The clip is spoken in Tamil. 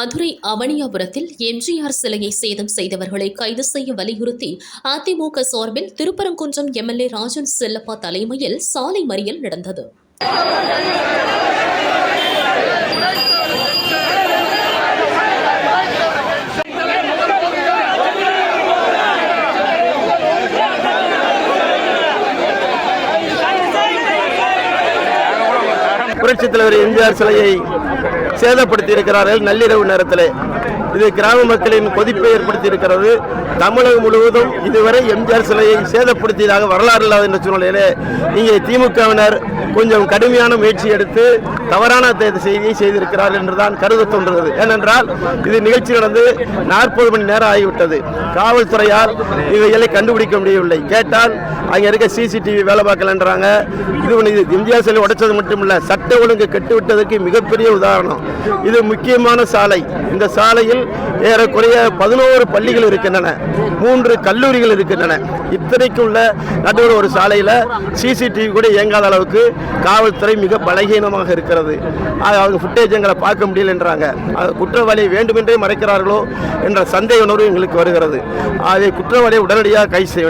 மதுரை அவனியாபுரத்தில் எம்ஜிஆர் சிலையை சேதம் செய்தவர்களை கைது செய்ய வலியுறுத்தி அதிமுக சார்பில் திருப்பரங்குன்றம் எம்எல்ஏ ராஜன் செல்லப்பா தலைமையில் சாலை மறியல் நடந்தது. புரட்சித் தலைவர் எம்ஜிஆர் சிலையை சேதப்படுத்தி இருக்கிறார்கள் நள்ளிரவு நேரத்தில். இது கிராம மக்களின் கொதிப்பை ஏற்படுத்தி இருக்கிறது தமிழகம் முழுவதும் இதுவரை எம்ஜிஆர் சிலையை சேதப்படுத்தியதாக வரலாறு இல்லாத என்ற சூழ்நிலையிலே இங்கே திமுகவினர் கொஞ்சம் கடுமையான முயற்சி எடுத்து தவறான செய்தியை செய்திருக்கிறார் என்றுதான் கருத தோன்றுகிறது. ஏனென்றால் இது நிகழ்ச்சி நடந்து நாற்பது மணி நேரம் ஆகிவிட்டது. காவல்துறையால் இவைகளை கண்டுபிடிக்க முடியவில்லை. கேட்டால் அங்கே இருக்க சிசிடிவி வேலை பார்க்கலன்றாங்க. இது இது இந்தியா சிலை உடைச்சது மட்டும் சட்ட ஒழுங்கு கெட்டுவிட்டதற்கு மிகப்பெரிய உதாரணம். இது முக்கியமான சாலை. இந்த சாலையில் ஏறக்குறைய பதினோரு பள்ளிகள் இருக்கின்றன. மூன்று கல்லூரிகள் இருக்கின்றன. இத்தனைக்கு உள்ள நடுவில் ஒரு சாலையில் சிசிடிவி கூட இயங்காத அளவுக்கு காவல்துறை மிக பலகீனமாக இருக்கிறது. அவங்க ஃபுட்டேஜ் எங்களை பார்க்க முடியல என்றாங்க. குற்றவாளியை வேண்டுமென்றே மறைக்கிறார்களோ என்ற சந்தேக உணர்வு எங்களுக்கு வருகிறது. அதை குற்றவாளியை உடனடியாக கைது செய்ய வேண்டும்.